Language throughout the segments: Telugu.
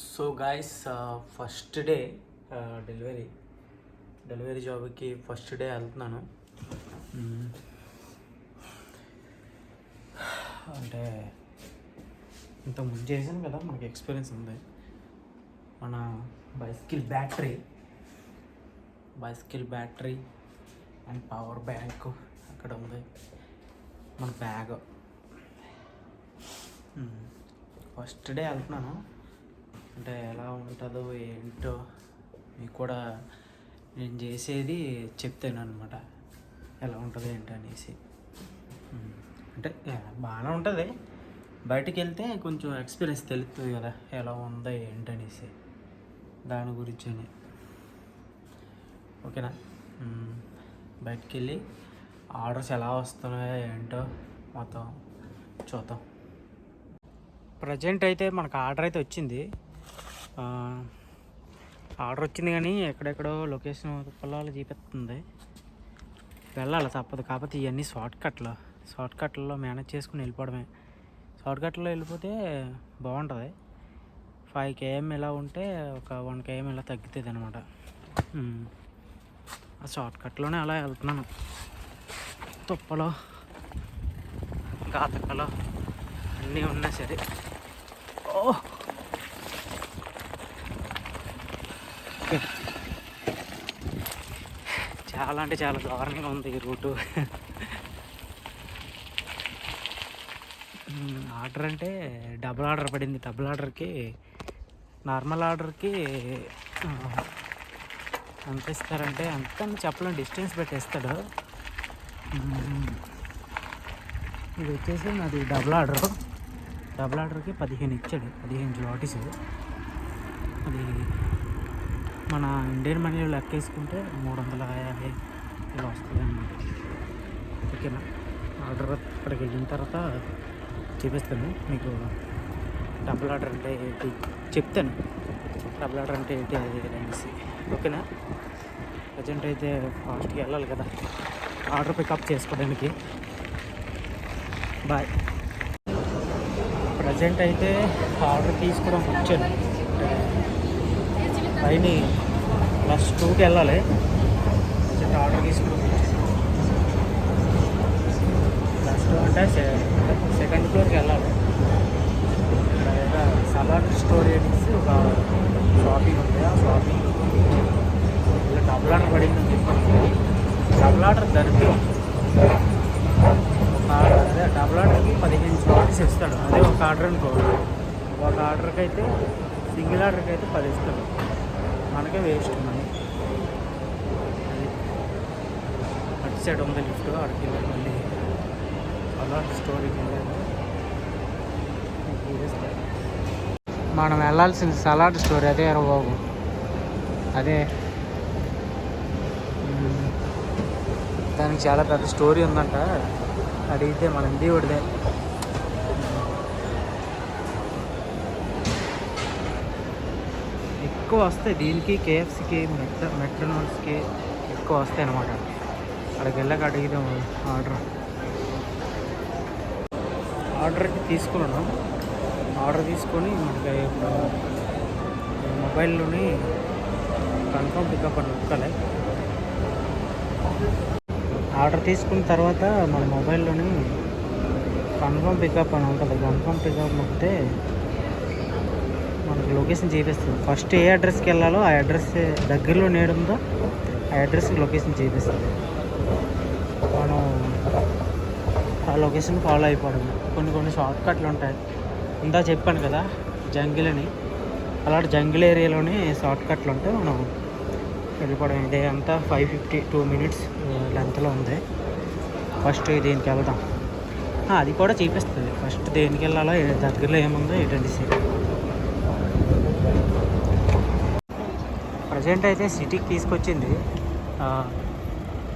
So guys first day delivery delivery జాబ్కి ఫస్ట్ డే వెళ్తున్నాను. Hmm. అంటే ఇంత ముందు చేశాను కదా మనకి ఎక్స్పీరియన్స్ ఉంది. మన bicycle battery bicycle battery and power bank అక్కడ ఉంది. మన బ్యాగ్ ఫస్ట్ డే వెళ్తున్నాను. అంటే ఎలా ఉంటుందో ఏంటో మీకు కూడా నేను చేసేది చెప్తాను అనమాట ఎలా ఉంటుంది ఏంటి అనేసి. అంటే బాగానే ఉంటుంది. బయటకు వెళ్తే కొంచెం ఎక్స్పీరియన్స్ తెలుస్తుంది కదా ఎలా ఉందో ఏంటనేసి దాని గురించి అని ఓకేనా? బయటికి వెళ్ళి ఆర్డర్స్ ఎలా వస్తున్నాయో ఏంటో మొత్తం చూద్దాం. ప్రజెంట్ అయితే మనకు ఆర్డర్ అయితే వచ్చింది. ఆర్డర్ వచ్చింది కానీ ఎక్కడెక్కడో లొకేషన్ పొలాలు చూపిస్తుంది. వెళ్ళాలి తప్పదు. కాకపోతే ఇవన్నీ షార్ట్ కట్లు. షార్ట్ కట్లలో మేనేజ్ చేసుకుని వెళ్ళిపోవడమే. షార్ట్ కట్లో వెళ్ళిపోతే బాగుంటుంది. ఫైవ్ కేఎం ఇలా ఉంటే ఒక వన్ కేఎం ఇలా తగ్గుతుంది అనమాట ఆ షార్ట్ కట్లోనే అలా వెళ్తున్నాను. తుప్పలో గాతకలో అన్నీ ఉన్నా సరే. ఓ! చాలా అంటే చాలా దారుణంగా ఉంది ఈ రూటు. ఆర్డర్ అంటే డబుల్ ఆర్డర్ పడింది. డబుల్ ఆర్డర్కి నార్మల్ ఆర్డర్కి ఎంత ఇస్తారంటే అంత చెప్పలేం. డిస్టెన్స్ పెట్టేస్తాడు. ఇది వచ్చేసి నాది డబుల్ ఆర్డర్. డబుల్ ఆర్డర్కి పదిహేను ఇచ్చాడు. పదిహేను జ్లాటీస్ అది మన ఇండియన్ మనీలో లెక్కేసుకుంటే మూడు వందల యాభై ఇలా వస్తుంది ఓకేనా? ఆర్డర్ అక్కడికి వెళ్ళిన తర్వాత చూపిస్తాను. మీకు డబుల్ ఆర్డర్ అంటే ఏంటి? చెప్తాను. డబుల్ ఆర్డర్ అంటే ఏంటి అది అనేసి. ఓకేనా? ప్రజెంట్ అయితే ఫాస్ట్గా వెళ్ళాలి కదా. ఆర్డర్ పికప్ చేసుకోవడానికి. బాయ్ ప్రజెంట్ అయితే ఆర్డర్ తీసుకోవడం వచ్చాను. పైన ప్లస్ టూకి వెళ్ళాలి. ప్రజెంట్ ఆర్డర్ తీసుకుని ప్లస్ టూ అంటే సెకండ్ ఫ్లోర్కి వెళ్ళాలి. సలాడ్ స్టోరీ అనేసి ఒక షాపింగ్ ఉంది. ఆ షాపింగ్ ఇలా డబుల్ ఆర్డర్ పడిందని చెప్పాను డబుల్ ఆర్డర్ దరిద్రం ఒక ఆర్డర్ అదే డబుల్ ఆర్డర్కి పదిహేను స్లాట్స్ ఇస్తాడు. అదే ఒక ఆర్డర్ అనుకో. ఒక ఆర్డర్కి అయితే సింగిల్ ఆర్డర్కి అయితే పది ఇస్తాడు. మనకే వేస్ట్ మనీ అది అటు సైడ్ ఉంది లిఫ్ట్ అక్కడికి వెళ్ళి మళ్ళీ అలాంటి స్టోరీకి మనం వెళ్ళాల్సిన సలాడ్ స్టోరీ అదే రా బాబు. అదే. దానికి చాలా పెద్ద స్టోరీ ఉందంట. అడిగితే మనం దేవుడిదే. ఎక్కువ వస్తాయి. దీనికి కేఎఫ్సికి మెట్ర మెట్రోనాల్స్కి ఎక్కువ వస్తాయి అనమాట అక్కడికి వెళ్ళక అడిగిదాం ఆర్డర్. ఆర్డర్ అయితే ఆర్డర్ తీసుకొని మనకి ఇప్పుడు మొబైల్లోని కన్ఫర్మ్ పికప్ అని నొక్కాలి ఆర్డర్ తీసుకున్న తర్వాత మన మొబైల్లోని కన్ఫర్మ్ పికప్ అని ఉంటుంది. కన్ఫర్మ్ పికప్ నొక్కితే మనకు లొకేషన్ చూపిస్తుంది. ఫస్ట్ ఏ అడ్రస్కి వెళ్ళాలో ఆ అడ్రస్ దగ్గరలో నేడుందో ఆ అడ్రస్కి లొకేషన్ చూపిస్తుంది. మనం ఆ లొకేషన్ ఫాలో అయిపోవడం కొన్ని కొన్ని షార్ట్ కట్లు ఉంటాయి. ఇందా చెప్పాను కదా జంగిల్ అని. అలాంటి జంగిల్ ఏరియాలోనే షార్ట్ కట్లు ఉంటాయి మనం వెళ్ళిపోవడం ఇదే అంతా ఫైవ్ ఫిఫ్టీ టూ మినిట్స్ లెంత్లో ఉంది. ఫస్ట్ దీనికి వెళ్దాం. అది కూడా చూపిస్తుంది. ఫస్ట్ దేనికి వెళ్ళాలో దగ్గరలో ఏముందో ఏంటంటే ప్రజెంట్ అయితే సిటీకి తీసుకొచ్చింది.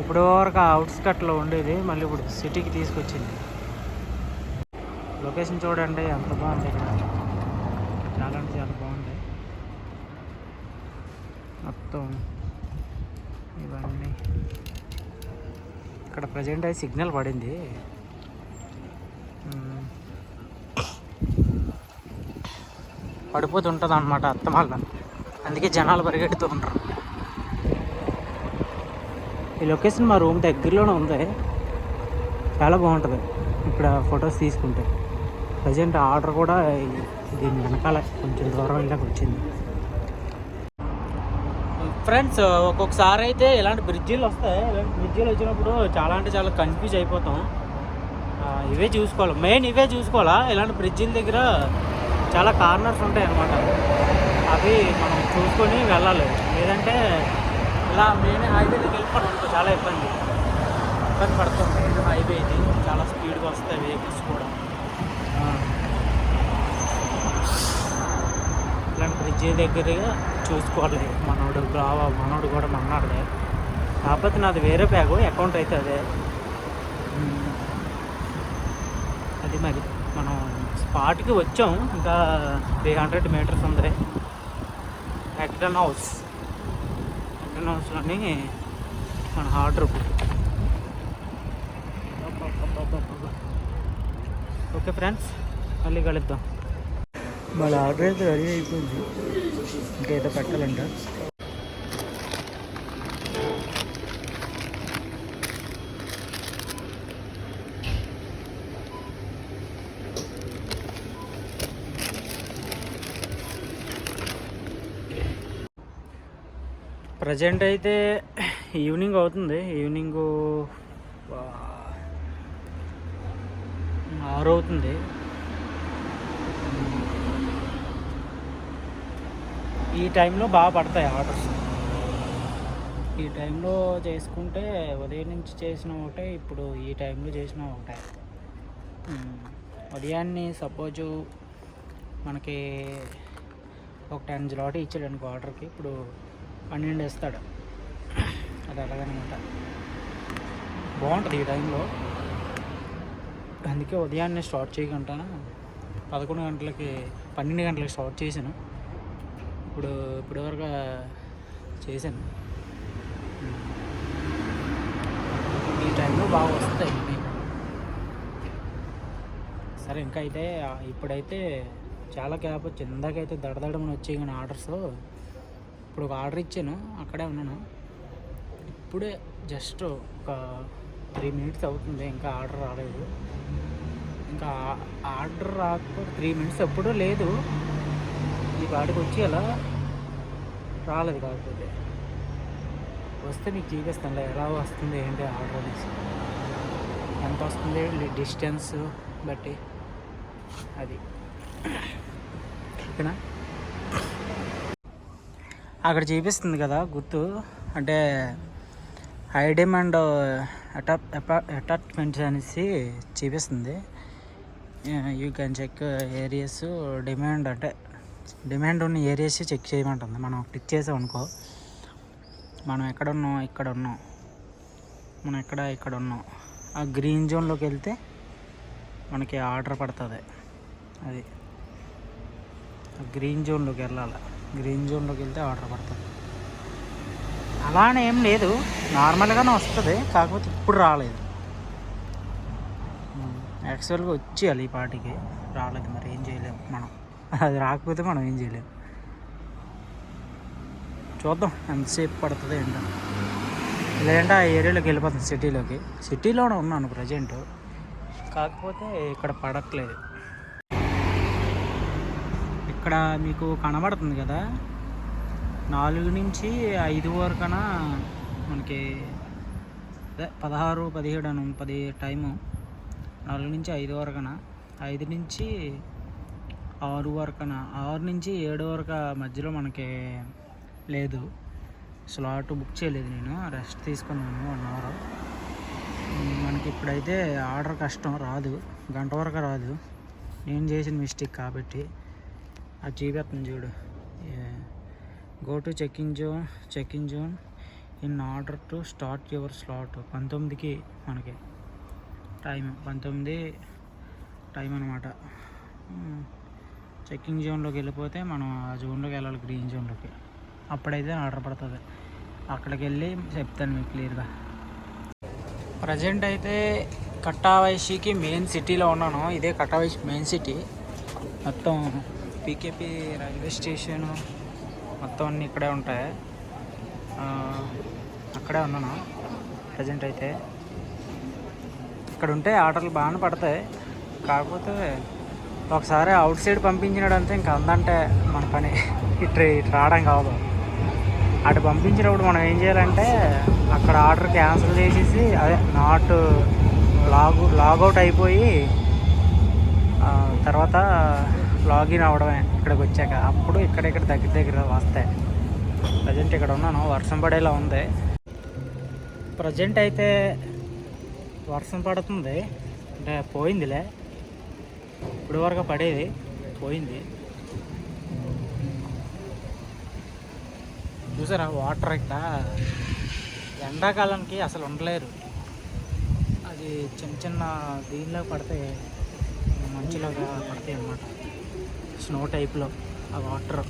ఇప్పుడు వరకు అవుట్స్కట్లో ఉండేది మళ్ళీ ఇప్పుడు సిటీకి తీసుకొచ్చింది. లొకేషన్ చూడండి ఎంత బాగుంది ఇక్కడ. చాలా అంటే చాలా బాగుంది. మొత్తం ఇవన్నీ. ఇక్కడ ప్రజెంట్ అయితే సిగ్నల్ పడింది. పడిపోతుంటుంది అనమాట అత్తమల్ల అందుకే జనాలు పరిగెడుతూ ఉంటారు. ఈ లొకేషన్ మా రూమ్ దగ్గరలోనే ఉంది. చాలా బాగుంటుంది. ఇక్కడ ఫొటోస్ తీసుకుంటే. ప్రజెంట్ ఆర్డర్ కూడా దీని వెనకాల. కొంచెం దూరం వెళ్ళాక వచ్చింది. ఫ్రెండ్స్ ఒక్కొక్కసారి అయితే ఇలాంటి బ్రిడ్జీలు వస్తాయి. ఇలాంటి బ్రిడ్జీలు వచ్చినప్పుడు చాలా అంటే చాలా కన్ఫ్యూజ్ అయిపోతాం. ఆ, ఇవే చూసుకోవాలి. మెయిన్ ఇవే చూసుకోవాలా? ఇలాంటి బ్రిడ్జిల దగ్గర చాలా కార్నర్స్ ఉంటాయి అన్నమాట అవి మనం చూసుకొని వెళ్ళాలి. లేదంటే ఇలా మెయిన్ హైవేలోకి వెళ్ళిపోవడం అనుకో చాలా ఇబ్బంది. ఇబ్బంది పడుతుంది. మెయిన్ హైవే ఇది చాలా స్పీడ్గా వస్తాయి వెహికల్స్ కూడా. ఇలాంటి బ్రిడ్జి దగ్గరగా చూసుకోవాలి. మనోడు బావా మనోడు కూడా మన్నాడుదే కాకపోతే నాది వేరే బ్యాగు అకౌంట్ అయితే అదే. అది మరి. మనం స్పాట్కి వచ్చాం. ఇంకా త్రీ హండ్రెడ్ మీటర్స్ ఉంది హెక్టన్ హౌస్ హెక్టన్ హౌస్లోని మన ఆర్డర్ ఓకే ఫ్రెండ్స్ మళ్ళీ కలుద్దాం. వాళ్ళ ఆర్డర్ అయితే రెడీ అయిపోయింది. ఇంకేదో పెట్టాలంట. ప్రజెంట్ అయితే ఈవినింగ్ అవుతుంది. ఈవినింగ్ ఆరు అవుతుంది. ఈ టైంలో బాగా పడతాయి ఆర్డర్స్. ఈ టైంలో చేసుకుంటే ఉదయం నుంచి చేసిన ఒకటే ఇప్పుడు ఈ టైంలో చేసిన ఒకటే. ఉదయాన్నే సపోజు మనకి ఒక టెన్ జిలాటి ఇచ్చాడు అనుకో ఆర్డర్కి. ఇప్పుడు పన్నెండు ఇస్తాడు అది అలాగనమాట. బాగుంటుంది ఈ టైంలో. అందుకే ఉదయాన్నే స్టార్ట్ చేయకుండా పదకొండు గంటలకి పన్నెండు గంటలకి స్టార్ట్ చేశాను. ఇప్పుడు ఇప్పటివరకు చేశాను. ఈ టైంలో బాగా వస్తాయి సరే ఇంకా అయితే ఇప్పుడైతే చాలా క్యాప్ వచ్చింది. ఇందాకైతే దడదడమని వచ్చాయి కానీ ఆర్డర్స్. ఇప్పుడు ఒక ఆర్డర్ ఇచ్చాను అక్కడే ఉన్నాను. ఇప్పుడే జస్ట్ ఒక త్రీ మినిట్స్ అవుతుంది ఇంకా ఆర్డర్ రాలేదు. ఇంకా ఆర్డర్ రాకపోతే త్రీ మినిట్స్ ఎప్పుడూ లేదు. ఈ వాడికి వచ్చి అలా రాలేదు కాకపోతే. వస్తే మీకు చూపిస్తాను ఎలా వస్తుంది ఏంటి ఆర్డర్ అనేసి. ఎంత వస్తుంది డిస్టెన్స్ బట్టి. అది. ఓకేనా? అక్కడ చూపిస్తుంది కదా గుర్తు. అంటే హై డిమాండ్ అటాచ్మెంట్స్ అనేసి చూపిస్తుంది. You can check areas demand అంటే డిమాండ్ ఉన్న ఏరియాస్ చెక్ చేయమంటుంది. మనం క్లిక్ చేసాం అనుకో. మనం ఎక్కడ ఉన్నాం ఇక్కడ ఉన్నాం. మనం ఎక్కడ ఇక్కడ ఉన్నాం. ఆ గ్రీన్ జోన్లోకి వెళ్తే మనకి ఆర్డర్ పడుతుంది. అది. గ్రీన్ జోన్లోకి వెళ్ళాలి. గ్రీన్ జోన్లోకి వెళ్తే ఆర్డర్ పడుతుంది అని ఏం లేదు. నార్మల్గానే వస్తుంది కాకపోతే ఇప్పుడు రాలేదు. యాక్చువల్గా వచ్చేయాలి ఈ పాటికి. రాలేదు మరి ఏం చేయలేము మనం. అది రాకపోతే మనం ఏం చేయలేము చూద్దాం ఎంతసేపు పడుతుంది ఏంటో. లేదంటే ఆ ఏరియాలోకి వెళ్ళిపోతుంది సిటీలోకి సిటీలోనే ఉన్నాను ప్రజెంట్ కాకపోతే ఇక్కడ పడట్లేదు. ఇక్కడ మీకు కనబడుతుంది కదా? నాలుగు నుంచి ఐదు వరకనా మనకి అదే పదహారు పదిహేడు అను పది టైము. నాలుగు నుంచి ఐదు వరకన. ఐదు నుంచి ఆరు వరకన. ఆరు నుంచి ఏడు వరకు మధ్యలో మనకి లేదు. స్లాట్ బుక్ చేయలేదు నేను. రెస్ట్ తీసుకున్నాను వన్ అవర్. మనకి ఇప్పుడైతే ఆర్డర్ కష్టం రాదు. గంట వరకు రాదు. నేను చేసిన మిస్టేక్ కాబట్టి. ఆ చూపెత్తుంది చూడు. Go to checking zone checking zone in order to start your slot పంతొమ్మిదికి మనకి టైం పంతొమ్మిది టైం అనమాట చెక్కింగ్ జోన్లోకి వెళ్ళిపోతే మనం ఆ జోన్లోకి వెళ్ళాలి గ్రీన్ జోన్లోకి అప్పుడైతే ఆర్డర్ పడుతుంది. అక్కడికి వెళ్ళి చెప్తాను మీకు క్లియర్గా ప్రజెంట్ అయితే కట్టావైషికి మెయిన్ సిటీలో ఉన్నాను. ఇదే కట్టావైషి మెయిన్ సిటీ మొత్తం పీకేపీ రైల్వే స్టేషన్ మొత్తం అన్నీ ఇక్కడే ఉంటాయి. అక్కడే ఉన్నాను. ప్రజెంట్ అయితే. ఇక్కడ ఉంటే ఆర్డర్లు బాగానే పడతాయి. కాకపోతే ఒకసారి అవుట్ సైడ్ పంపించినాడంతా ఇంకా అందంటే మన పని. ఇటు ఇటు రావడం కావదు అటు పంపించినప్పుడు మనం ఏం చేయాలంటే అక్కడ ఆర్డర్ క్యాన్సిల్ చేసేసి అదే నాట్ లాగ్ లాగౌట్ అయిపోయి తర్వాత లాగిన్ అవ్వడమే ఇక్కడికి వచ్చాక. అప్పుడు ఇక్కడ ఇక్కడ దగ్గర దగ్గర వస్తాయి. ప్రజెంట్ ఇక్కడ ఉన్నాను. వర్షం పడేలా ఉంది. ప్రజెంట్ అయితే వర్షం పడుతుంది. అంటే పోయిందిలే. ఇప్పుడు వరకు పడేది. పోయింది. చూసారా? వాటర్ ఇక్కడ ఎండాకాలానికి అసలు ఉండలేరు. అది చిన్న చిన్న దీనిలో పడితే మంచిలోగా పడతాయి అన్నమాట. స్నో టైప్లో ఆ వాటర్.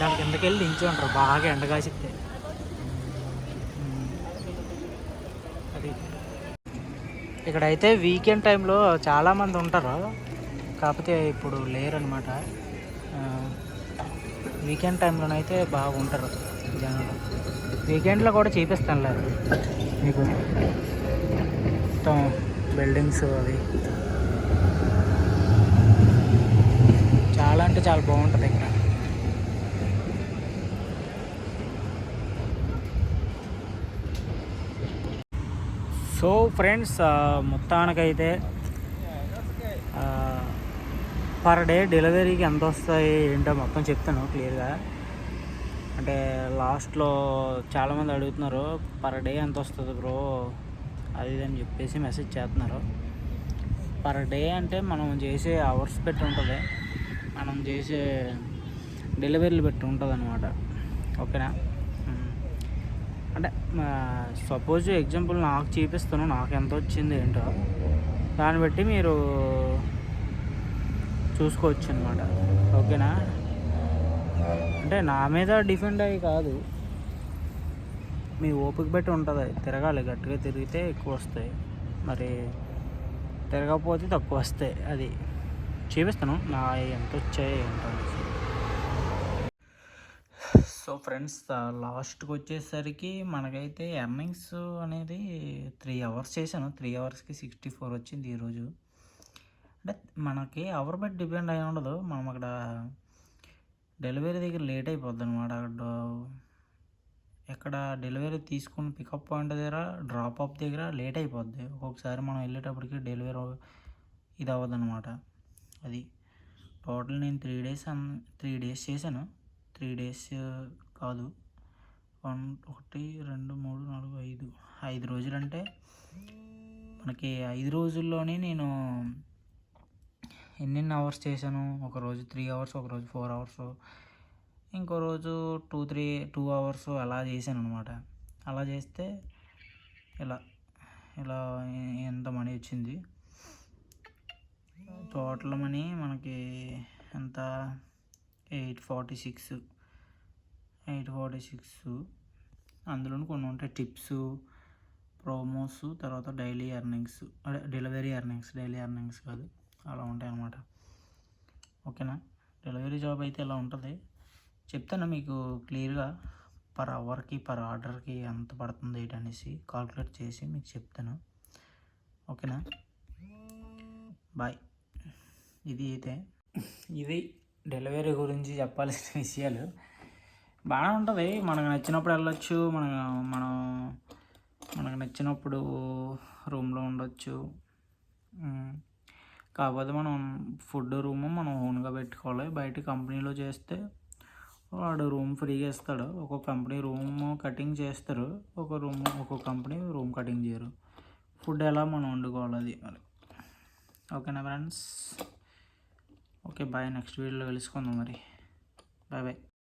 దాని కిందకి వెళ్ళి దించి ఉంటారు బాగా ఎండగాసిద్ది అది. ఇక్కడైతే వీకెండ్ టైంలో చాలామంది ఉంటారు. కాకపోతే ఇప్పుడు లేరనమాట వీకెండ్ టైంలోనైతే బాగుంటారు జనాలు. వీకెండ్లో కూడా చూపిస్తాను లేదు మీకు మొత్తం బిల్డింగ్స్ అవి. చాలా అంటే చాలా బాగుంటుంది ఇక్కడ. సో ఫ్రెండ్స్ మొత్తానికైతే పర్ డే డెలివరీకి ఎంత వస్తాయి ఏంటో మొత్తం చెప్తాను క్లియర్గా. అంటే లాస్ట్లో చాలామంది అడుగుతున్నారు పర్ డే ఎంత వస్తుంది బ్రో? అది ఇది అని చెప్పేసి మెసేజ్ చేస్తున్నారు. పర్ డే అంటే మనం చేసే అవర్స్ పెట్టి ఉంటుంది. మనం చేసే డెలివరీలు పెట్టి ఉంటుంది అనమాట ఓకేనా అంటే సపోజ్ ఎగ్జాంపుల్ నాకు చూపిస్తాను నాకు ఎంత వచ్చింది ఏంటో. దాన్ని బట్టి మీరు చూసుకోవచ్చు అనమాట ఓకేనా? అంటే నా మీద డిఫెండ్ అయ్యి కాదు. మీ ఓపిక బట్టి ఉంటుంది. తిరగాలి గట్టిగా తిరిగితే ఎక్కువ వస్తాయి. మరి తిరగకపోతే తక్కువ వస్తాయి అది. చూపిస్తాను. నా ఎంత వచ్చాయి ఏంటో సో ఫ్రెండ్స్ లాస్ట్కి వచ్చేసరికి మనకైతే ఎర్నింగ్స్ అనేది త్రీ అవర్స్ చేశాను. త్రీ అవర్స్కి సిక్స్టీ ఫోర్ వచ్చింది ఈరోజు అంటే మనకి అవర్ బట్టి డిపెండ్ అయి ఉండదు. మనం అక్కడ డెలివరీ దగ్గర లేట్ అయిపోద్ది అనమాట అక్కడ ఎక్కడ డెలివరీ తీసుకుని పికప్ పాయింట్ దగ్గర డ్రాప్ ఆఫ్ దగ్గర లేట్ అయిపోద్ది. ఒక్కొక్కసారి మనం వెళ్ళేటప్పటికి డెలివరీ ఇది అవ్వదు అనమాట అది. టోటల్ నేను త్రీ డేస్ అన్ త్రీ డేస్ చేశాను. త్రీ డేస్ కాదు. వన్ ఒకటి రెండు మూడు నాలుగు ఐదు. ఐదు రోజులు అంటే మనకి ఐదు రోజుల్లోనే నేను ఎన్నెన్ని అవర్స్ చేశాను? ఒక రోజు త్రీ అవర్స్ ఒక రోజు ఫోర్ అవర్స్. ఇంకో రోజు టూ త్రీ టూ అవర్స్ అలా చేశాను అనమాట అలా చేస్తే ఇలా ఇలా ఎంత మనీ వచ్చింది? టోటల్ మనీ మనకి ఎంత? Eight forty six. Eight forty six. అందులో కొన్ని ఉంటాయి. టిప్స్ ప్రోమోస్ తర్వాత డైలీ ఎర్నింగ్స్. అదే డెలివరీ ఎర్నింగ్స్ డైలీ ఎర్నింగ్స్ కాదు. అలా ఉంటాయి అన్నమాట. ఓకేనా? డెలివరీ జాబ్ అయితే ఇలా ఉంటుంది. చెప్తాను మీకు క్లియర్గా. పర్ అవర్కి పర్ ఆర్డర్కి ఎంత పడుతుంది ఏంటి అనేసి కాల్కులేట్ చేసి మీకు చెప్తాను. ఓకేనా? బాయ్. ఇది అయితే. ఇది డెలివరీ గురించి చెప్పాల్సిన విషయాలు. బాగానే ఉంటుంది. మనకు నచ్చినప్పుడు వెళ్ళొచ్చు. మన మనం మనకు నచ్చినప్పుడు రూమ్లో ఉండొచ్చు. కాకపోతే మనం ఫుడ్ రూమ్ మనం ఓన్గా పెట్టుకోవాలి. బయట కంపెనీలో చేస్తే వాడు రూమ్ ఫ్రీగా ఇస్తాడు. ఒక్కొక్క కంపెనీ రూమ్ కటింగ్ చేస్తారు. ఒక రూమ్ ఒక్కొక్క కంపెనీ రూమ్ కటింగ్ చేయరు. ఫుడ్ ఎలా మనం వండుకోవాలి అది మరి? ఓకేనా ఫ్రెండ్స్? Okay bye. నెక్స్ట్ వీడియోలో కలుసుకుందాం మరి. Bye bye.